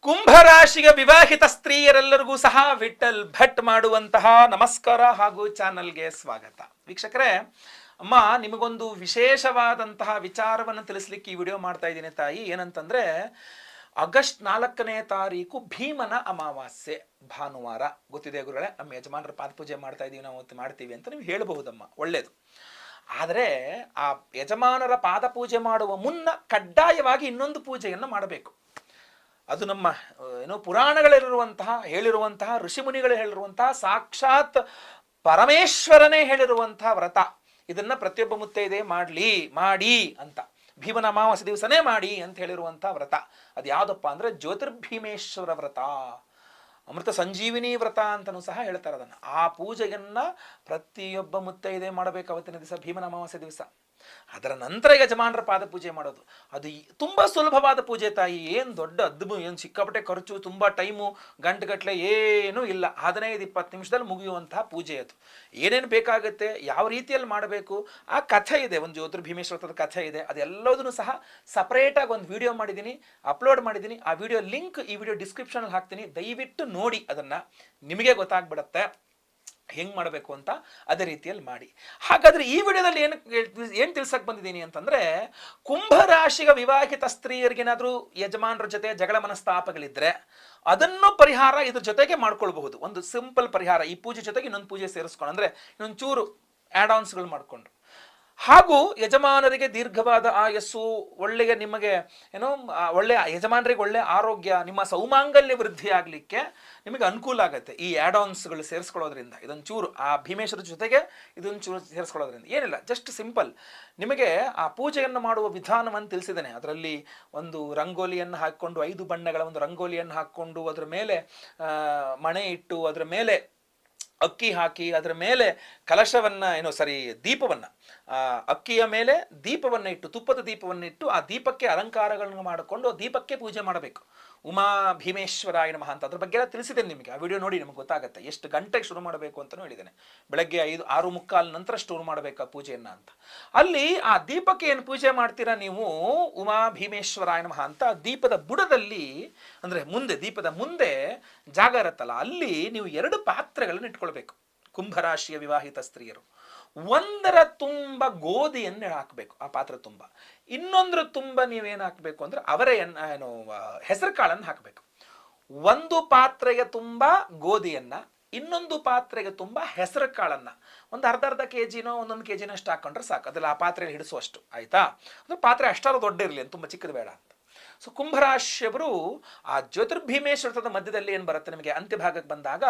ಕುಂಭರಾಶಿಯ ವಿವಾಹಿತ ಸ್ತ್ರೀಯರೆಲ್ಲರಿಗೂ ಸಹ ವಿಠಲ್ ಭಟ್ ಮಾಡುವಂತಹ ನಮಸ್ಕಾರ ಹಾಗೂ ಚಾನಲ್ಗೆ ಸ್ವಾಗತ. ವೀಕ್ಷಕರೇ, ಅಮ್ಮ, ನಿಮಗೊಂದು ವಿಶೇಷವಾದಂತಹ ವಿಚಾರವನ್ನು ತಿಳಿಸ್ಲಿಕ್ಕೆ ಈ ವಿಡಿಯೋ ಮಾಡ್ತಾ ಇದ್ದೀನಿ ತಾಯಿ. ಏನಂತಂದ್ರೆ, ಆಗಸ್ಟ್ ನಾಲ್ಕನೇ ತಾರೀಕು ಭೀಮನ ಅಮಾವಾಸ್ಯೆ, ಭಾನುವಾರ. ಗೊತ್ತಿದೆ ಗುರುಗಳೇ, ನಮ್ಮ ಯಜಮಾನರ ಪಾದಪೂಜೆ ಮಾಡ್ತಾ ಇದೀವಿ, ನಾವು ಮಾಡ್ತೀವಿ ಅಂತ ನೀವು ಹೇಳಬಹುದಮ್ಮ, ಒಳ್ಳೇದು. ಆದರೆ, ಆ ಯಜಮಾನರ ಪಾದಪೂಜೆ ಮಾಡುವ ಮುನ್ನ ಕಡ್ಡಾಯವಾಗಿ ಇನ್ನೊಂದು ಪೂಜೆಯನ್ನು ಮಾಡಬೇಕು. ಅದು ನಮ್ಮ ಏನು ಪುರಾಣಗಳಲ್ಲಿರುವಂತಹ, ಹೇಳಿರುವಂತಹ ಋಷಿಮುನಿಗಳು ಹೇಳಿರುವಂತಹ, ಸಾಕ್ಷಾತ್ ಪರಮೇಶ್ವರನೇ ಹೇಳಿರುವಂತಹ ವ್ರತ. ಇದನ್ನ ಪ್ರತಿಯೊಬ್ಬ ಮುತ್ತೈದೆ ಮಾಡ್ಲಿ, ಮಾಡಿ ಅಂತ. ಭೀಮನ ಅಮಾವಾಸ್ಯ ದಿವಸನೇ ಮಾಡಿ ಅಂತ ಹೇಳಿರುವಂತಹ ವ್ರತ. ಅದು ಯಾವುದಪ್ಪ ಅಂದ್ರೆ ಜ್ಯೋತಿರ್ಭೀಮೇಶ್ವರ ವ್ರತ. ಅಮೃತ ಸಂಜೀವಿನಿ ವ್ರತ ಅಂತಲೂ ಸಹ ಹೇಳ್ತಾರೆ ಅದನ್ನು. ಆ ಪೂಜೆಯನ್ನ ಪ್ರತಿಯೊಬ್ಬ ಮುತ್ತೈದೆ ಮಾಡಬೇಕು ಅವತ್ತಿನ ದಿವಸ, ಭೀಮನ ಅಮಾವಾಸ್ಯ ದಿವಸ. ಅದರ ನಂತರ ಯಜಮಾನರ ಪಾದ ಪೂಜೆ ಮಾಡೋದು. ಅದು ತುಂಬ ಸುಲಭವಾದ ಪೂಜೆ ತಾಯಿ, ಏನು ದೊಡ್ಡ ಅದ್ಭುತ, ಏನು ಸಿಕ್ಕಾಪಟ್ಟೆ ಖರ್ಚು, ತುಂಬ ಟೈಮು, ಗಂಟೆಗಟ್ಟಲೆ ಏನೂ ಇಲ್ಲ. ಹದಿನೈದು, ಇಪ್ಪತ್ತು ನಿಮಿಷದಲ್ಲಿ ಮುಗಿಯುವಂತಹ ಪೂಜೆ ಅದು. ಏನೇನು ಬೇಕಾಗುತ್ತೆ, ಯಾವ ರೀತಿಯಲ್ಲಿ ಮಾಡಬೇಕು, ಆ ಕಥೆ ಇದೆ. ಒಂದು ಜ್ಯೋತಿರ್ಭೀಮೇಶ್ವರದ ಕಥೆ ಇದೆ. ಅದೆಲ್ಲದನ್ನು ಸಹ ಸಪ್ರೇಟಾಗಿ ಒಂದು ವಿಡಿಯೋ ಮಾಡಿದ್ದೀನಿ, ಅಪ್ಲೋಡ್ ಮಾಡಿದ್ದೀನಿ. ಆ ವಿಡಿಯೋ ಲಿಂಕ್ ಈ ವಿಡಿಯೋ ಡಿಸ್ಕ್ರಿಪ್ಷನಲ್ಲಿ ಹಾಕ್ತೀನಿ. ದಯವಿಟ್ಟು ನೋಡಿ. ಅದನ್ನು ನಿಮಗೆ ಗೊತ್ತಾಗ್ಬಿಡತ್ತೆ. ಹೆಂಗ್ ಮಾಡಬೇಕು ಅಂತ ಅದೇ ರೀತಿಯಲ್ಲಿ ಮಾಡಿ. ಹಾಗಾದ್ರೆ ಈ ವಿಡಿಯೋದಲ್ಲಿ ಏನು ಏನು ತಿಳ್ಸಕ್ ಬಂದಿದ್ದೀನಿ ಅಂತಂದ್ರೆ ಕುಂಭರಾಶಿಗೆ ವಿವಾಹಿತ ಸ್ತ್ರೀಯರಿಗೇನಾದರೂ ಯಜಮಾನರ ಜೊತೆ ಜಗಳ ಮನಸ್ತಾಪಗಳಿದ್ರೆ, ಅದನ್ನು ಪರಿಹಾರ ಇದ್ರ ಜೊತೆಗೆ ಮಾಡ್ಕೊಳ್ಬಹುದು. ಒಂದು ಸಿಂಪಲ್ ಪರಿಹಾರ, ಈ ಪೂಜೆ ಜೊತೆಗೆ ಇನ್ನೊಂದು ಪೂಜೆ ಸೇರಿಸ್ಕೊಂಡು ಅಂದರೆ ಇನ್ನೊಂದು ಚೂರು ಆಡ್ ಆನ್ಸ್ಗಳು ಮಾಡಿಕೊಂಡು ಹಾಗೂ ಯಜಮಾನರಿಗೆ ದೀರ್ಘವಾದ ಆಯಸ್ಸು, ಒಳ್ಳೆಯ ನಿಮಗೆ, ಏನೋ ಒಳ್ಳೆಯ ಯಜಮಾನರಿಗೆ ಒಳ್ಳೆಯ ಆರೋಗ್ಯ, ನಿಮ್ಮ ಸೌಮಾಂಗಲ್ಯ ವೃದ್ಧಿ ಆಗಲಿಕ್ಕೆ ನಿಮಗೆ ಅನುಕೂಲ ಆಗುತ್ತೆ. ಈ ಆ್ಯಡ್ ಆನ್ಸ್ಗಳು ಸೇರಿಸ್ಕೊಳ್ಳೋದ್ರಿಂದ ಇದೊಂದು ಚೂರು ಆ ಭೀಮೇಶ್ವರ ಜೊತೆಗೆ ಇದೊಂದು ಚೂರು ಸೇರಿಸ್ಕೊಳ್ಳೋದ್ರಿಂದ. ಏನಿಲ್ಲ ಜಸ್ಟ್ ಸಿಂಪಲ್ ನಿಮಗೆ ಆ ಪೂಜೆಯನ್ನು ಮಾಡುವ ವಿಧಾನವನ್ನು ತಿಳಿಸಿದ್ದೇನೆ. ಅದರಲ್ಲಿ ಒಂದು ರಂಗೋಲಿಯನ್ನು ಹಾಕ್ಕೊಂಡು, ಐದು ಬಣ್ಣಗಳ ಒಂದು ರಂಗೋಲಿಯನ್ನು ಹಾಕ್ಕೊಂಡು, ಅದರ ಮೇಲೆ ಮಣೆ ಇಟ್ಟು, ಅದರ ಮೇಲೆ ಅಕ್ಕಿ ಹಾಕಿ ಅದರ ಮೇಲೆ ಕಲಶವನ್ನ, ಏನೋ ಸರಿ, ದೀಪವನ್ನ ಅಕ್ಕಿಯ ಮೇಲೆ ದೀಪವನ್ನ ಇಟ್ಟು, ತುಪ್ಪದ ದೀಪವನ್ನ ಇಟ್ಟು ಆ ದೀಪಕ್ಕೆ ಅಲಂಕಾರಗಳನ್ನು ಮಾಡಿಕೊಂಡು ದೀಪಕ್ಕೆ ಪೂಜೆ ಮಾಡಬೇಕು. ಉಮಾ ಭೀಮೇಶ್ವರಾಯ ನಮಃ ಅಂತ ಅದ್ರ ಬಗ್ಗೆ ಎಲ್ಲ ತಿಳಿಸಿದ್ದೇನೆ ನಿಮಗೆ. ಆ ವಿಡಿಯೋ ನೋಡಿ ನಿಮ್ಗೆ ಗೊತ್ತಾಗುತ್ತೆ. ಎಷ್ಟು ಗಂಟೆಗೆ ಶುರು ಮಾಡಬೇಕು ಅಂತಲೂ ಹೇಳಿದ್ದೇನೆ. ಬೆಳಗ್ಗೆ ಐದು, ಆರು ಮುಕ್ಕಾಲು ನಂತರ ಶುರು ಮಾಡಬೇಕು ಆ ಪೂಜೆಯನ್ನ ಅಂತ. ಅಲ್ಲಿ ಆ ದೀಪಕ್ಕೆ ಏನು ಪೂಜೆ ಮಾಡ್ತೀರಾ ನೀವು? ಉಮಾ ಭೀಮೇಶ್ವರಾಯ ನಮಃ ಅಂತ ದೀಪದ ಬುಡದಲ್ಲಿ, ಅಂದ್ರೆ ಮುಂದೆ, ದೀಪದ ಮುಂದೆ ಜಾಗ ಇರುತ್ತಲ್ಲ, ಅಲ್ಲಿ ನೀವು ಎರಡು ಪಾತ್ರೆಗಳನ್ನು ಇಟ್ಕೊಳ್ಬೇಕು. ಕುಂಭರಾಶಿಯ ವಿವಾಹಿತ ಸ್ತ್ರೀಯರು. ಒಂದರ ತುಂಬ ಗೋಧಿಯನ್ನು ಹಾಕಬೇಕು, ಆ ಪಾತ್ರೆ ತುಂಬ. ಇನ್ನೊಂದರ ತುಂಬ ನೀವೇನು ಹಾಕಬೇಕು ಅಂದ್ರೆ ಅವರ ಏನು ಹೆಸರು ಕಾಳನ್ನು ಹಾಕಬೇಕು. ಒಂದು ಪಾತ್ರೆಗೆ ತುಂಬ ಗೋಧಿಯನ್ನ, ಇನ್ನೊಂದು ಪಾತ್ರೆಗೆ ತುಂಬ ಹೆಸರು ಕಾಳನ್ನ. ಒಂದು ಅರ್ಧ ಅರ್ಧ ಕೆ ಜಿನೋ ಒಂದೊಂದು ಕೆ ಜಿನೋ ಅಷ್ಟು ಹಾಕೊಂಡ್ರೆ ಸಾಕು. ಅದ್ರಲ್ಲಿ ಆ ಪಾತ್ರೆಯಲ್ಲಿ ಹಿಡಿಸುವಷ್ಟು ಆಯ್ತಾ? ಅಂದ್ರೆ ಪಾತ್ರೆ ಅಷ್ಟಾರು ದೊಡ್ಡ ಇರಲಿ ತುಂಬ ಚಿಕ್ಕದು ಬೇಡ. ಸೊ ಕುಂಭರಾಶಿಯವರು ಆ ಜ್ಯೋತಿರ್ಭೀಮೇಶ್ವರದ ಮಧ್ಯದಲ್ಲಿ ಏನು ಬರುತ್ತೆ ನಿಮಗೆ? ಅಂತ್ಯಭಾಗಕ್ಕೆ ಬಂದಾಗ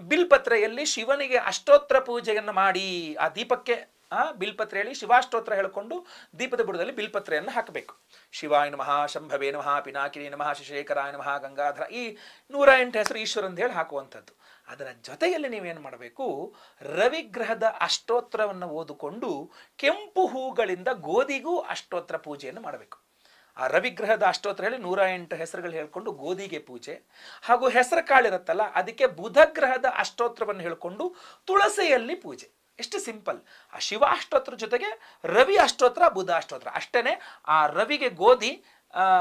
ಬಿಲ್ಪತ್ರೆಯಲ್ಲಿ ಶಿವನಿಗೆ ಅಷ್ಟೋತ್ರ ಪೂಜೆಯನ್ನು ಮಾಡಿ, ಆ ದೀಪಕ್ಕೆ, ಆ ಬಿಲ್ಪತ್ರೆಯಲ್ಲಿ ಶಿವಾಷ್ಟೋತ್ರ ಹೇಳಿಕೊಂಡು ದೀಪದ ಬುಡದಲ್ಲಿ ಬಿಲ್ಪತ್ರೆಯನ್ನು ಹಾಕಬೇಕು. ಶಿವಾಯ ನಮಃ, ಶಂಭವೇ ನಮಃ, ಪಿನಾಕಿನಿ ನಮಃ ಶಶೇಖರಾಯ ನಮಃ, ಗಂಗಾಧರ ಈ ನೂರ ಎಂಟು ಹೆಸರು ಈಶ್ವರ ಅಂತ ಹೇಳಿ ಹಾಕುವಂಥದ್ದು. ಅದರ ಜೊತೆಯಲ್ಲಿ ನೀವೇನು ಮಾಡಬೇಕು? ರವಿಗ್ರಹದ ಅಷ್ಟೋತ್ರವನ್ನು ಓದಿಕೊಂಡು ಕೆಂಪು ಹೂಗಳಿಂದ ಗೋಧಿಗೂ ಅಷ್ಟೋತ್ರ ಪೂಜೆಯನ್ನು ಮಾಡಬೇಕು. ಆ ರವಿಗ್ರಹದ ಅಷ್ಟೋತ್ತರ ಹೇಳಿ ನೂರ ಎಂಟು ಹೆಸರುಗಳು ಹೇಳ್ಕೊಂಡು ಗೋಧಿಗೆ ಪೂಜೆ. ಹಾಗೂ ಹೆಸರು ಕಾಳಿರುತ್ತಲ್ಲ ಅದಕ್ಕೆ ಬುಧಗ್ರಹದ ಅಷ್ಟೋತ್ರವನ್ನು ಹೇಳ್ಕೊಂಡು ತುಳಸಿಯಲ್ಲಿ ಪೂಜೆ. ಎಷ್ಟು ಸಿಂಪಲ್. ಆ ಶಿವ ಅಷ್ಟೋತ್ರ ಜೊತೆಗೆ ರವಿ ಅಷ್ಟೋತ್ರ, ಬುಧ ಅಷ್ಟೋತ್ರ. ಅಷ್ಟೇನೆ ಆ ರವಿಗೆ ಗೋಧಿ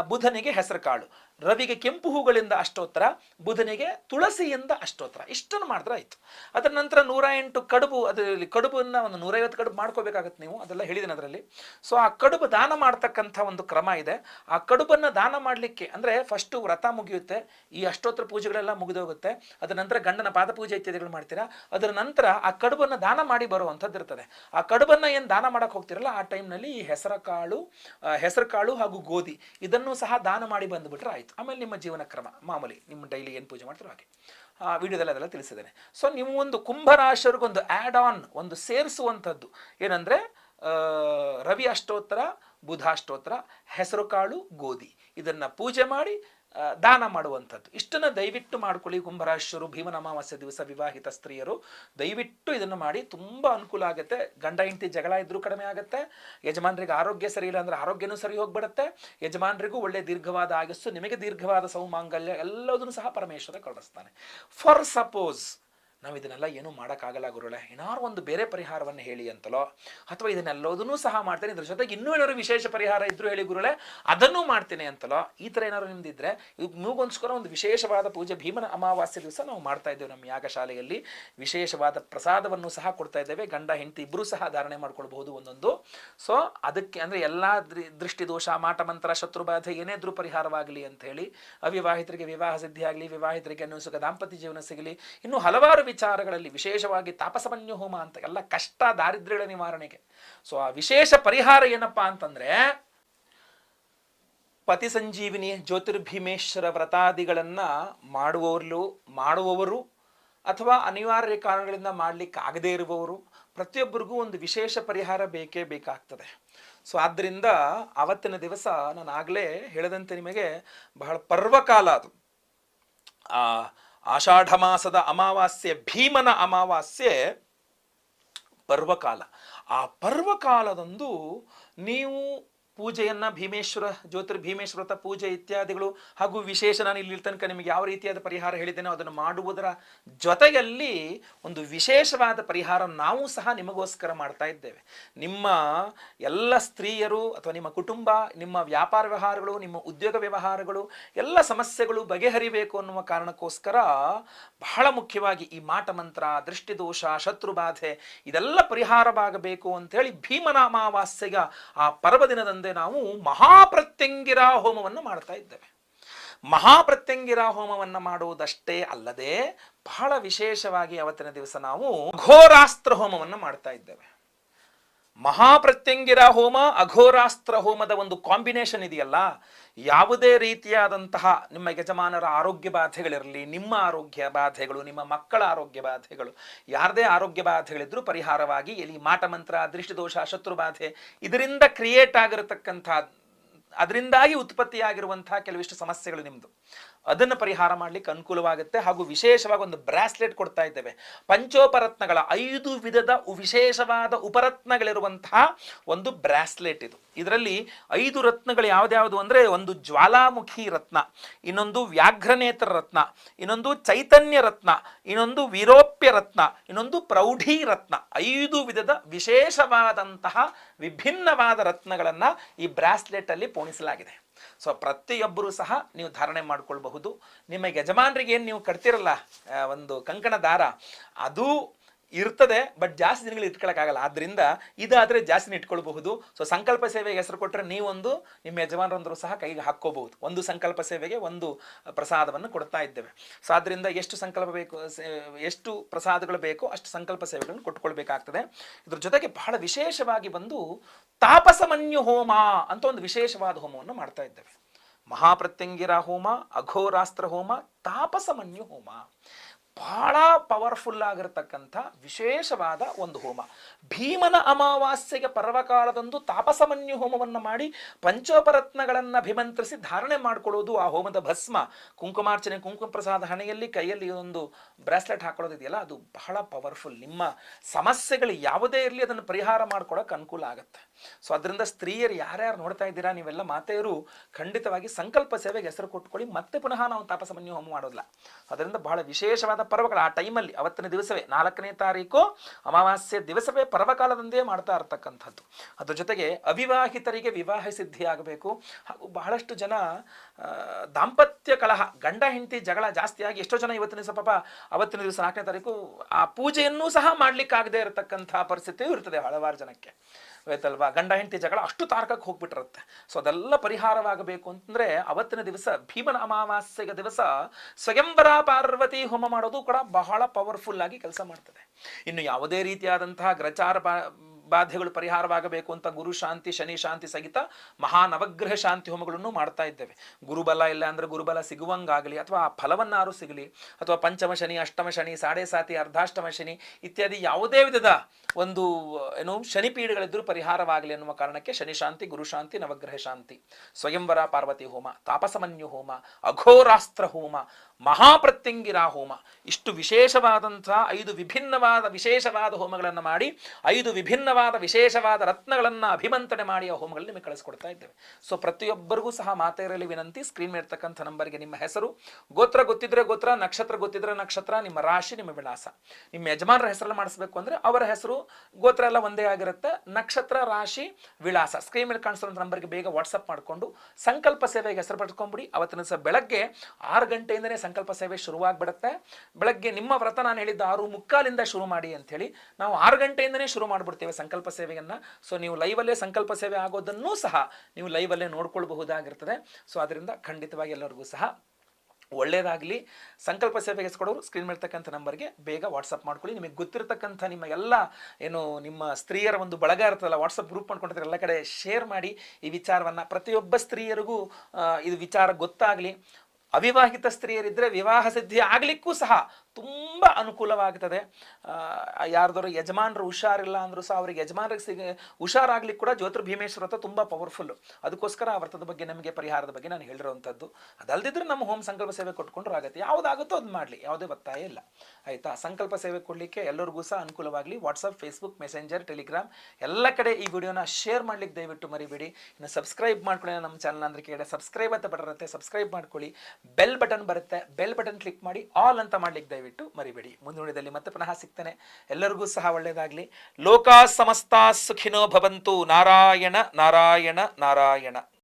ಬುಧನಿಗೆ ಹೆಸರು ಕಾಳು. ರವಿಗೆ ಕೆಂಪು ಹೂಗಳಿಂದ ಅಷ್ಟೋತ್ತರ, ಬುಧನಿಗೆ ತುಳಸಿಯಿಂದ ಅಷ್ಟೋತ್ತರ. ಇಷ್ಟನ್ನು ಮಾಡಿದ್ರೆ ಆಯಿತು. ಅದರ ನಂತರ ನೂರ ಎಂಟು ಕಡುಬು ಅದರಲ್ಲಿ ಕಡುಬನ್ನ ಒಂದು ನೂರೈವತ್ತು ಕಡುಬು ಮಾಡ್ಕೋಬೇಕಾಗತ್ತೆ ನೀವು. ಅದೆಲ್ಲ ಹೇಳಿದ್ದೀನಿ ಅದರಲ್ಲಿ. ಸೊ ಆ ಕಡುಬು ದಾನ ಮಾಡ್ತಕ್ಕಂಥ ಒಂದು ಕ್ರಮ ಇದೆ. ಆ ಕಡುಬನ್ನು ದಾನ ಮಾಡಲಿಕ್ಕೆ, ಅಂದರೆ ಫಸ್ಟು ವ್ರತ ಮುಗಿಯುತ್ತೆ. ಈ ಅಷ್ಟೋತ್ತರ ಪೂಜೆಗಳೆಲ್ಲ ಮುಗಿದೋಗುತ್ತೆ. ಅದರ ನಂತರ ಗಂಡನ ಪಾದ ಪೂಜೆ ಇತ್ಯಾದಿಗಳು ಮಾಡ್ತೀರಾ? ಅದರ ನಂತರ ಆ ಕಡುಬನ್ನು ದಾನ ಮಾಡಿ ಬರುವಂಥದ್ದು ಇರ್ತದೆ. ಆ ಕಡುಬನ್ನು ಏನು ದಾನ ಮಾಡಕ್ಕೆ ಹೋಗ್ತಿರಲ್ಲ, ಆ ಟೈಮ್ನಲ್ಲಿ ಈ ಹೆಸರ ಕಾಳು ಹೆಸರು ಕಾಳು ಹಾಗೂ ಗೋಧಿ, ಇದನ್ನು ಸಹ ದಾನ ಮಾಡಿ ಬಂದುಬಿಟ್ರೆ ಆಯ್ತು. ಆಮೇಲೆ ನಿಮ್ಮ ಜೀವನ ಕ್ರಮ. ಮಾಮೂಲಿ ನಿಮ್ಮ ಡೈಲಿ ಏನು ಪೂಜೆ ಮಾಡ್ತಾರೋ ಹಾಗೆ. ಆ ವಿಡಿಯೋದಲ್ಲಿ ಅದೆಲ್ಲ ತಿಳಿಸಿದ್ದೇನೆ. ಸೊ ನೀವು ಒಂದು ಕುಂಭರಾಶರಿಗೊಂದು ಆ್ಯಡ್ ಆನ್ ಒಂದು ಸೇರಿಸುವಂಥದ್ದು ಏನಂದರೆ ರವಿ ಅಷ್ಟೋತ್ತರ ಬುಧಾಷ್ಟೋತ್ರ ಹೆಸರುಕಾಳು, ಗೋಧಿ. ಇದನ್ನು ಪೂಜೆ ಮಾಡಿ ದಾನ ಮಾಡುವಂಥದ್ದು. ಇಷ್ಟನ್ನ ದಯವಿಟ್ಟು ಮಾಡ್ಕೊಳ್ಳಿ ಕುಂಭರಾಶರು ಭೀಮನ ಅಮಾವಾಸ್ಯ ದಿವಸ ವಿವಾಹಿತ ಸ್ತ್ರೀಯರು. ದಯವಿಟ್ಟು ಇದನ್ನು ಮಾಡಿ, ತುಂಬ ಅನುಕೂಲ ಆಗುತ್ತೆ. ಗಂಡ, ಹೆಂಡತಿ ಜಗಳ ಇದ್ರೂ ಕಡಿಮೆ ಆಗುತ್ತೆ. ಯಜಮಾನರಿಗೆ ಆರೋಗ್ಯ ಸರಿ ಇಲ್ಲ ಅಂದ್ರೆ ಆರೋಗ್ಯನೂ ಸರಿ ಹೋಗ್ಬಿಡುತ್ತೆ. ಯಜಮಾನರಿಗೂ ಒಳ್ಳೆ ದೀರ್ಘವಾದ ಆಗಸ್ಸು ನಿಮಗೆ ದೀರ್ಘವಾದ ಸೌಮಾಂಗಲ್ಯ, ಎಲ್ಲದನ್ನು ಸಹ ಪರಮೇಶ್ವರ ಕರುಣಿಸ್ತಾನೆ. ಫಾರ್ ಸಪೋಸ್ ನಾವು ಇದನ್ನೆಲ್ಲ ಏನೂ ಮಾಡೋಕ್ಕಾಗಲ್ಲ ಗುರುಳೆ ಏನಾರು ಒಂದು ಬೇರೆ ಪರಿಹಾರವನ್ನು ಹೇಳಿ ಅಂತಲೋ, ಅಥವಾ ಇದನ್ನೆಲ್ಲದನ್ನೂ ಸಹ ಮಾಡ್ತೇನೆ. ಇದ್ರ ಜೊತೆಗೆ ಇನ್ನೂ ಏನಾದ್ರು ವಿಶೇಷ ಪರಿಹಾರ ಇದ್ರೂ ಹೇಳಿ ಗುರುಳೆ ಅದನ್ನೂ ಮಾಡ್ತೇನೆ ಅಂತಲೋ, ಈ ಥರ ಏನಾದ್ರು ನಿಮ್ದಿದ್ರೆ ಮೂಗೊಂದ್ಸ್ಕರ ಒಂದು ವಿಶೇಷವಾದ ಪೂಜೆ ಭೀಮನ ಅಮಾವಾಸ್ಯ ದಿವಸ ನಾವು ಮಾಡ್ತಾ ಇದ್ದೇವೆ ನಮ್ಮ ಯಾಗಶಾಲೆಯಲ್ಲಿ ವಿಶೇಷವಾದ ಪ್ರಸಾದವನ್ನು ಸಹ ಕೊಡ್ತಾ ಇದ್ದೇವೆ. ಗಂಡ, ಹೆಂಡತಿ ಇಬ್ಬರೂ ಸಹ ಧಾರಣೆ ಮಾಡ್ಕೊಳ್ಬಹುದು ಒಂದೊಂದು. ಸೊ ಅದಕ್ಕೆ ಅಂದರೆ ಎಲ್ಲ ದೃಷ್ಟಿ ದೋಷ, ಮಾಟ ಮಂತ್ರ ಶತ್ರುಬಾಧೆ ಏನೇ ಇದ್ರೂ ಪರಿಹಾರವಾಗಲಿ ಅಂತ ಹೇಳಿ ಅವಿವಾಹಿತರಿಗೆ ವಿವಾಹ ಸಿದ್ಧಿ ಆಗಲಿ ವಿವಾಹಿತರಿಗೆ ಅನ್ನೋ ದಾಂಪತ್ಯ ಜೀವನ ಸಿಗಲಿ, ಇನ್ನು ಹಲವಾರು ವಿಚಾರಗಳಲ್ಲಿ ವಿಶೇಷವಾಗಿ ತಾಪಸಮನ್ಯು ಹೋಮ ಅಂತ ಎಲ್ಲ ಕಷ್ಟ ದಾರಿದ್ರ್ಯಗಳ ನಿವಾರಣೆಗೆ. ಸೊ ಆ ವಿಶೇಷ ಪರಿಹಾರ ಏನಪ್ಪಾ ಅಂತಂದ್ರೆ ಪತಿ ಸಂಜೀವಿನಿ ಜ್ಯೋತಿರ್ಭೀಮೇಶ್ವರ ವ್ರತಾದಿಗಳನ್ನ ಮಾಡುವವರು ಮಾಡುವವರು ಅಥವಾ ಅನಿವಾರ್ಯ ಕಾರಣಗಳಿಂದ ಮಾಡ್ಲಿಕ್ಕೆ ಆಗದೇ ಇರುವವರು, ಪ್ರತಿಯೊಬ್ಬರಿಗೂ ಒಂದು ವಿಶೇಷ ಪರಿಹಾರ ಬೇಕೇ ಬೇಕಾಗ್ತದೆ. ಸೊ ಆದ್ದರಿಂದ ಅವತ್ತಿನ ದಿವಸ ನಾನು ಆಗಲೇ ಹೇಳಿದಂತೆ ನಿಮಗೆ ಬಹಳ ಪರ್ವಕಾಲ ಅದು. ಆ ಆಷಾಢ ಮಾಸದ ಅಮಾವಾಸ್ಯೆ ಭೀಮನ ಅಮಾವಾಸ್ಯೆ ಪರ್ವಕಾಲ. ಆ ಪರ್ವಕಾಲದಂದು ನೀವು ಪೂಜೆಯನ್ನ ಭೀಮೇಶ್ವರ ಜ್ಯೋತಿರ್ಭೀಮೇಶ್ವರತ ಪೂಜೆ ಇತ್ಯಾದಿಗಳು ಹಾಗೂ ವಿಶೇಷ ನಾನು ಇಲ್ಲಿ ತನಕ ನಿಮಗೆ ಯಾವ ರೀತಿಯಾದ ಪರಿಹಾರ ಹೇಳಿದ್ದೇನೋ ಅದನ್ನು ಮಾಡುವುದರ ಜೊತೆಯಲ್ಲಿ ಒಂದು ವಿಶೇಷವಾದ ಪರಿಹಾರ ನಾವು ಸಹ ನಿಮಗೋಸ್ಕರ ಮಾಡ್ತಾ ಇದ್ದೇವೆ. ನಿಮ್ಮ ಎಲ್ಲ ಸ್ತ್ರೀಯರು ಅಥವಾ ನಿಮ್ಮ ಕುಟುಂಬ, ನಿಮ್ಮ ವ್ಯಾಪಾರ ವ್ಯವಹಾರಗಳು, ನಿಮ್ಮ ಉದ್ಯೋಗ ವ್ಯವಹಾರಗಳು, ಎಲ್ಲ ಸಮಸ್ಯೆಗಳು ಬಗೆಹರಿಬೇಕು ಅನ್ನುವ ಕಾರಣಕ್ಕೋಸ್ಕರ ಬಹಳ ಮುಖ್ಯವಾಗಿ ಈ ಮಾಟ ಮಂತ್ರ ದೃಷ್ಟಿದೋಷ, ಶತ್ರುಬಾಧೆ ಇದೆಲ್ಲ ಪರಿಹಾರವಾಗಬೇಕು ಅಂತೇಳಿ ಹೇಳಿ ಅಮಾವಾಸ್ಯೆಗ ಆ ಪರ್ವದಿನದಂದೇ ನಾವು ಮಹಾಪ್ರತ್ಯಂಗಿರ ಹೋಮವನ್ನು ಮಾಡ್ತಾ ಇದ್ದೇವೆ. ಮಹಾಪ್ರತ್ಯಂಗಿರ ಹೋಮವನ್ನು ಮಾಡುವುದಷ್ಟೇ ಅಲ್ಲದೆ ಬಹಳ ವಿಶೇಷವಾಗಿ ಅವತ್ತಿನ ದಿವಸ ನಾವು ಘೋರಾಸ್ತ್ರ ಹೋಮವನ್ನು ಮಾಡ್ತಾ ಇದ್ದೇವೆ. ಮಹಾಪ್ರತ್ಯಂಗಿರ ಹೋಮ, ಅಘೋರಾಸ್ತ್ರ ಹೋಮದ ಒಂದು ಕಾಂಬಿನೇಷನ್ ಇದೆಯಲ್ಲ, ಯಾವುದೇ ರೀತಿಯಾದಂತಹ ನಿಮ್ಮ ಯಜಮಾನರ ಆರೋಗ್ಯ ಬಾಧೆಗಳಿರಲಿ, ನಿಮ್ಮ ಆರೋಗ್ಯ ಬಾಧೆಗಳು, ನಿಮ್ಮ ಮಕ್ಕಳ ಆರೋಗ್ಯ ಬಾಧೆಗಳು, ಯಾರದೇ ಆರೋಗ್ಯ ಬಾಧೆಗಳಿದ್ರೂ ಪರಿಹಾರವಾಗಿ ಇಲ್ಲಿ ಮಾಟಮಂತ್ರ ದೃಷ್ಟಿದೋಷ ಶತ್ರು ಬಾಧೆ, ಇದರಿಂದ ಕ್ರಿಯೇಟ್ ಆಗಿರತಕ್ಕಂಥ, ಅದರಿಂದಾಗಿ ಉತ್ಪತ್ತಿಯಾಗಿರುವಂತಹ ಕೆಲವಿಷ್ಟು ಸಮಸ್ಯೆಗಳು ನಿಮ್ಮದು ಅದನ್ನು ಪರಿಹಾರ ಮಾಡಲಿಕ್ಕೆ ಅನುಕೂಲವಾಗುತ್ತೆ. ಹಾಗೂ ವಿಶೇಷವಾಗಿ ಒಂದು ಬ್ರಾಸ್ಲೆಟ್ ಕೊಡ್ತಾ ಇದ್ದೇವೆ. ಪಂಚೋಪರತ್ನಗಳ ಐದು ವಿಧದ ವಿಶೇಷವಾದ ಉಪರತ್ನಗಳಿರುವಂತಹ ಒಂದು ಬ್ರಾಸ್ಲೆಟ್ ಇದು. ಇದರಲ್ಲಿ ಐದು ರತ್ನಗಳು ಯಾವ್ದ್ಯಾವುದು ಅಂದರೆ ಒಂದು ಜ್ವಾಲಾಮುಖಿ ರತ್ನ, ಇನ್ನೊಂದು ವ್ಯಾಘ್ರನೇತ್ರ ರತ್ನ, ಇನ್ನೊಂದು ಚೈತನ್ಯ ರತ್ನ, ಇನ್ನೊಂದು ವಿರೋಪ್ಯ ರತ್ನ, ಇನ್ನೊಂದು ಪ್ರೌಢಿ ರತ್ನ. ಐದು ವಿಧದ ವಿಶೇಷವಾದಂತಹ ವಿಭಿನ್ನವಾದ ರತ್ನಗಳನ್ನು ಈ ಬ್ರಾಸ್ಲೆಟ್ ಅಲ್ಲಿ ಪೋಣಿಸಲಾಗಿದೆ. ಸೊ ಪ್ರತಿಯೊಬ್ಬರೂ ಸಹ ನೀವು ಧಾರಣೆ ಮಾಡಿಕೊಳ್ಬಹುದು. ನಿಮ್ಮ ಯಜಮಾನರಿಗೆ ಏನು ನೀವು ಕಟ್ತಿರಲ್ಲ ಒಂದು ಕಂಕಣ ದಾರ, ಅದು ಇರ್ತದೆ ಬಟ್ ಜಾಸ್ತಿ ದಿನಗಳು ಇಟ್ಕೊಳ್ಳೋಕ್ಕಾಗಲ್ಲ ಆದ್ದರಿಂದ ಇದಾದ್ರೆ ಜಾಸ್ತಿ ಇಟ್ಕೊಳ್ಬಹುದು. ಸೊ ಸಂಕಲ್ಪ ಸೇವೆಗೆ ಹೆಸರು ಕೊಟ್ಟರೆ ನೀವೊಂದು ನಿಮ್ಮ ಯಜಮಾನರಂದರೂ ಸಹ ಕೈಗೆ ಹಾಕ್ಕೋಬಹುದು. ಒಂದು ಸಂಕಲ್ಪ ಸೇವೆಗೆ ಒಂದು ಪ್ರಸಾದವನ್ನು ಕೊಡ್ತಾ ಇದ್ದೇವೆ. ಸೊ ಆದ್ದರಿಂದ ಎಷ್ಟು ಸಂಕಲ್ಪ ಬೇಕು ಎಷ್ಟು ಪ್ರಸಾದಗಳು ಬೇಕೋ ಅಷ್ಟು ಸಂಕಲ್ಪ ಸೇವೆಗಳನ್ನು ಕೊಟ್ಕೊಳ್ಬೇಕಾಗ್ತದೆ ಇದ್ರ ಜೊತೆಗೆ ಬಹಳ ವಿಶೇಷವಾಗಿ ಬಂದು ತಾಪಸಮನ್ಯು ಹೋಮ ಅಂತ ಒಂದು ವಿಶೇಷವಾದ ಹೋಮವನ್ನು ಮಾಡ್ತಾ ಇದ್ದೇವೆ. ಮಹಾಪ್ರತ್ಯಂಗಿರ ಹೋಮ, ಅಘೋರಾಸ್ತ್ರ ಹೋಮ, ತಾಪಸಮನ್ಯು ಹೋಮ. ಬಹಳ ಪವರ್ಫುಲ್ ಆಗಿರತಕ್ಕಂಥ ವಿಶೇಷವಾದ ಒಂದು ಹೋಮ. ಭೀಮನ ಅಮಾವಾಸ್ಯೆಗೆ ಪರ್ವಕಾಲದಂದು ತಾಪಸಮನ್ಯು ಹೋಮವನ್ನು ಮಾಡಿ ಪಂಚೋಪರತ್ನಗಳನ್ನು ಅಭಿಮಂತ್ರಿಸಿ ಧಾರಣೆ ಮಾಡಿಕೊಳ್ಳೋದು ಆ ಹೋಮದ ಭಸ್ಮ. ಕುಂಕುಮಾರ್ಚನೆ ಕುಂಕುಮ ಪ್ರಸಾದ ಹಣೆಯಲ್ಲಿ ಕೈಯಲ್ಲಿ ಒಂದು ಬ್ರಾಸ್ಲೆಟ್ ಹಾಕೊಳ್ಳೋದಿದೆಯಲ್ಲ ಅದು ಬಹಳ ಪವರ್ಫುಲ್ ನಿಮ್ಮ ಸಮಸ್ಯೆಗಳು ಯಾವುದೇ ಇರಲಿ ಅದನ್ನು ಪರಿಹಾರ ಮಾಡ್ಕೊಳ್ಳೋಕೆ ಅನುಕೂಲ ಆಗುತ್ತೆ. ಸೊ ಅದರಿಂದ ಸ್ತ್ರೀಯರು ಯಾರ್ಯಾರು ನೋಡ್ತಾ ಇದ್ದೀರಾ ನೀವೆಲ್ಲ ಮಾತೆಯರು ಖಂಡಿತವಾಗಿ ಸಂಕಲ್ಪ ಸೇವೆಗೆ ಹೆಸರು ಕೊಟ್ಕೊಳ್ಳಿ, ಮತ್ತೆ ಪುನಃ ನಾವು ತಾಪಸಮನ್ಯು ಹೋಮ ಮಾಡೋದಿಲ್ಲ. ಅದರಿಂದ ಬಹಳ ವಿಶೇಷವಾದ ಪರ್ವಗಳು ಆ ಟೈಮಲ್ಲಿ ಅವತ್ತಿನ ದಿವಸವೇ, ನಾಲ್ಕನೇ ತಾರೀಕು ಅಮಾವಾಸ್ಯೆ ದಿವಸವೇ ಪರ್ವಕಾಲದಂದೇ ಮಾಡ್ತಾ ಇರ್ತಕ್ಕಂಥದ್ದು. ಅದ್ರ ಜೊತೆಗೆ ಅವಿವಾಹಿತರಿಗೆ ವಿವಾಹ ಸಿದ್ಧಿ ಆಗಬೇಕು ಹಾಗೂ ಬಹಳಷ್ಟು ಜನ ದಾಂಪತ್ಯ ಕಲಹ, ಗಂಡ ಹೆಂಡತಿ ಜಗಳ ಜಾಸ್ತಿಯಾಗಿ ಎಷ್ಟೋ ಜನ ಇವತ್ತಿನ ದಿವಸ ಪಾಪ, ಅವತ್ತಿನ ದಿವಸ ನಾಲ್ಕನೇ ತಾರೀಕು ಆ ಪೂಜೆಯನ್ನು ಸಹ ಮಾಡ್ಲಿಕ್ಕಾಗದೇ ಇರತಕ್ಕಂಥ ಪರಿಸ್ಥಿತಿಯೂ ಇರ್ತದೆ ಹಲವಾರು ಜನಕ್ಕೆ. ಆಯ್ತಲ್ವಾ ಗಂಡ ಹೆಂಡತಿ ಜಗಳ ಅಷ್ಟು ತಾರಕಕ್ಕೆ ಹೋಗ್ಬಿಟ್ಟಿರುತ್ತೆ. ಸೊ ಅದೆಲ್ಲ ಪರಿಹಾರವಾಗಬೇಕು ಅಂತಂದ್ರೆ ಅವತ್ತಿನ ದಿವಸ ಭೀಮನ ಅಮಾವಾಸ್ಯೆಯ ದಿವಸ ಸ್ವಯಂವರ ಪಾರ್ವತಿ ಹೋಮ ಮಾಡೋದು ಕೂಡ ಬಹಳ ಪವರ್ಫುಲ್ ಆಗಿ ಕೆಲಸ ಮಾಡ್ತದೆ. ಇನ್ನು ಯಾವುದೇ ರೀತಿಯಾದಂತಹ ಗ್ರಚಾರ ಬಾಧೆಗಳು ಪರಿಹಾರವಾಗಬೇಕು ಅಂತ ಗುರು ಶಾಂತಿ, ಶನಿ ಶಾಂತಿ ಸಹಿತ ಮಹಾ ನವಗ್ರಹ ಶಾಂತಿ ಹೋಮಗಳನ್ನು ಮಾಡ್ತಾ ಇದ್ದೇವೆ. ಗುರುಬಲ ಇಲ್ಲ ಅಂದ್ರೆ ಗುರುಬಲ ಸಿಗುವಂಗಾಗಲಿ ಅಥವಾ ಆ ಫಲವನ್ನಾರು ಸಿಗಲಿ ಅಥವಾ ಪಂಚಮ ಶನಿ, ಅಷ್ಟಮ ಶನಿ, ಸಾಡೆ ಸಾತಿ, ಅರ್ಧಾಷ್ಟಮ ಶನಿ ಇತ್ಯಾದಿ ಯಾವುದೇ ವಿಧದ ಒಂದು, ಏನು, ಶನಿ ಪೀಡೆಗಳಿದ್ರೂ ಪರಿಹಾರವಾಗಲಿ ಅನ್ನುವ ಕಾರಣಕ್ಕೆ ಶನಿ ಶಾಂತಿ, ಗುರು ಶಾಂತಿ, ನವಗ್ರಹ ಶಾಂತಿ. ಸ್ವಯಂವರ ಪಾರ್ವತಿ ಹೋಮ, ತಾಪಸಮನ್ಯು ಹೋಮ, ಅಘೋರಾಸ್ತ್ರ ಹೋಮ ಮಹಾಪ್ರತ್ಯಂಗಿರ ಹೋಮ ಇಷ್ಟು ವಿಶೇಷವಾದಂಥ ಐದು ವಿಭಿನ್ನವಾದ ವಿಶೇಷವಾದ ಹೋಮಗಳನ್ನು ಮಾಡಿ, ಐದು ವಿಭಿನ್ನವಾದ ವಿಶೇಷವಾದ ರತ್ನಗಳನ್ನು ಅಭಿಮಂತ್ರಣೆ ಮಾಡಿ ಆ ಹೋಮಗಳಲ್ಲಿ ನಿಮಗೆ ಕಳಿಸ್ಕೊಡ್ತಾ ಇದ್ದೇವೆ. ಸೊ ಪ್ರತಿಯೊಬ್ಬರಿಗೂ ಸಹ ಮಾತೆಯರಲ್ಲಿ ವಿನಂತಿ ಸ್ಕ್ರೀನ್ ಮೇಲೆ ನಂಬರ್ಗೆ ನಿಮ್ಮ ಹೆಸರು. ಗೋತ್ರ ಗೊತ್ತಿದ್ರೆ ಗೋತ್ರ, ನಕ್ಷತ್ರ ಗೊತ್ತಿದ್ರೆ ನಕ್ಷತ್ರ, ನಿಮ್ಮ ರಾಶಿ, ನಿಮ್ಮ ವಿಳಾಸ. ನಿಮ್ಮ ಯಜಮಾನರ ಹೆಸರಲ್ಲಿ ಮಾಡಿಸ್ಬೇಕು ಅಂದರೆ ಅವರ ಹೆಸರು, ಗೋತ್ರ ಎಲ್ಲ ಒಂದೇ ಆಗಿರುತ್ತೆ. ನಕ್ಷತ್ರ, ರಾಶಿ, ವಿಳಾಸ. ಸ್ಕ್ರೀನ್ ಮೇಲೆ ಕಾಣಿಸುವಂಥ ನಂಬರ್ಗೆ ಬೇಗ ವಾಟ್ಸಪ್ ಮಾಡಿಕೊಂಡು, ಸಂಕಲ್ಪ ಸೇವೆಗೆ ಹೆಸರು ಪಡ್ಕೊಂಬಿಡಿ. ಅವತ್ತಿನ ಸಹ ಬೆಳಗ್ಗೆ ಆರು ಗಂಟೆಯಿಂದನೇ ಸಂಕಲ್ಪ ಸೇವೆ ಶುರುವಾಗ್ಬಿಡುತ್ತೆ. ಬೆಳಗ್ಗೆ ನಿಮ್ಮ ವ್ರತ ನಾನು ಹೇಳಿದ್ದು ಆರು ಮುಕ್ಕಾಲಿಂದ ಶುರು ಮಾಡಿ ಅಂತ ಹೇಳಿ ನಾವು ಆರು ಗಂಟೆಯಿಂದನೇ ಶುರು ಮಾಡಿಬಿಡ್ತೇವೆ ಸಂಕಲ್ಪ ಸೇವೆಯನ್ನ. ಸೊ ನೀವು ಲೈವಲ್ಲೇ ಸಂಕಲ್ಪ ಸೇವೆ ಆಗೋದನ್ನೂ ಸಹ ನೀವು ಲೈವಲ್ಲೇ ನೋಡ್ಕೊಳ್ಬಹುದಾಗಿರ್ತದೆ. ಸೊ ಅದರಿಂದ ಖಂಡಿತವಾಗಿ ಎಲ್ಲರಿಗೂ ಸಹ ಒಳ್ಳೆಯದಾಗಲಿ ಸಂಕಲ್ಪ ಸೇವೆಗೆ ಕೊಡೋರು ಸ್ಕ್ರೀನ್ ಮೇಲ್ತಕ್ಕಂಥ ನಂಬರ್ಗೆ ಬೇಗ ವಾಟ್ಸಪ್ ಮಾಡ್ಕೊಳ್ಳಿ. ನಿಮಗೆ ಗೊತ್ತಿರತಕ್ಕಂಥ ನಿಮ್ಮ ಎಲ್ಲ ಏನು ನಿಮ್ಮ ಸ್ತ್ರೀಯರ ಒಂದು ಬಳಗ ಇರ್ತದಲ್ಲ ವಾಟ್ಸಪ್ ಗ್ರೂಪ್ ಮಾಡ್ಕೊಂಡಿರ್ತಾರೆ, ಎಲ್ಲ ಕಡೆ ಶೇರ್ ಮಾಡಿ ಈ ವಿಚಾರವನ್ನು ಪ್ರತಿಯೊಬ್ಬ ಸ್ತ್ರೀಯರಿಗೂ ಇದು ವಿಚಾರ ಗೊತ್ತಾಗಲಿ. ಅವಿವಾಹಿತ ಸ್ತ್ರೀಯರಿದ್ದರೆ ವಿವಾಹ ಸಿದ್ಧಿ ಆಗಲಿಕ್ಕೂ ಸಹ ತುಂಬ ಅನುಕೂಲವಾಗ್ತದೆ. ಯಾರ್ದಾರು ಯಜಮಾನರು ಹುಷಾರಿಲ್ಲ ಅಂದರೂ ಸಹ ಅವ್ರಿಗೆ ಯಜಮಾನರಿಗೆ ಸಿಗ, ಹುಷಾರಾಗ್ಲಿಕ್ಕೆ ಕೂಡ ಜ್ಯೋತಿರ್ ಭೀಮೇಶ್ವರ ಹತ್ರ ತುಂಬ ಪವರ್ಫುಲ್ಲು ಅದಕ್ಕೋಸ್ಕರ ಆ ವ್ರತದ ಬಗ್ಗೆ ನಮಗೆ ಪರಿಹಾರದ ಬಗ್ಗೆ ನಾನು ಹೇಳಿರೋವಂಥದ್ದು ಅದಲ್ದಿದ್ರೆ ನಮ್ಮ ಹೋಮ್ ಸಂಕಲ್ಪ ಸೇವೆ ಕೊಟ್ಕೊಂಡ್ರು ಆಗುತ್ತೆ. ಯಾವುದಾಗುತ್ತೋ ಅದು ಮಾಡಲಿ. ಯಾವುದೇ ಒತ್ತಾಯ ಇಲ್ಲ. ಆಯಿತಾ? ಸಂಕಲ್ಪ ಸೇವೆ ಕೊಡಲಿಕ್ಕೆ ಎಲ್ಲರಿಗೂ ಸಹ ಅನುಕೂಲವಾಗಲಿ. ವಾಟ್ಸಪ್ ಫೇಸ್ಬುಕ್ ಮೆಸೆಂಜರ್ ಟೆಲಿಗ್ರಾಮ್ ಎಲ್ಲ ಕಡೆ ಈ ವಿಡಿಯೋನ ಶೇರ್ ಮಾಡ್ಲಿಕ್ಕೆ ದಯವಿಟ್ಟು ಮರಿಬೇಡಿ. ಇನ್ನು ಸಬ್ಸ್ಕ್ರೈಬ್ ಮಾಡ್ಕೊಳ್ಳಿ ನಮ್ಮ ಚಾನಲ್ ಅಂದ್ರೆ ಕೇಳಿ. ಸಬ್ಸ್ಕ್ರೈಬ್ ಅಂತ ಬರುತ್ತೆ ಸಬ್ಸ್ಕ್ರೈಬ್ ಮಾಡ್ಕೊಳ್ಳಿ. ಬೆಲ್ ಬಟನ್ ಬರುತ್ತೆ. ಬೆಲ್ ಬಟನ್ ಕ್ಲಿಕ್ ಮಾಡಿ ಆಲ್ ಅಂತ ಮಾಡ್ಲಿಕ್ಕೆ ದಯವಿಟ್ಟು ಮರಿಬೇಡಿ. ಮುಂದಿನದಲ್ಲಿ ಮತ್ತೆ ಪುನಃ ಸಿಗ್ತೇನೆ. ಎಲ್ಲರಿಗೂ ಸಹ ಒಳ್ಳೆಯದಾಗಲಿ. ಲೋಕ ಸಮಸ್ತ ಸುಖಿನೋ ಭವಂತು. ನಾರಾಯಣ ನಾರಾಯಣ ನಾರಾಯಣ.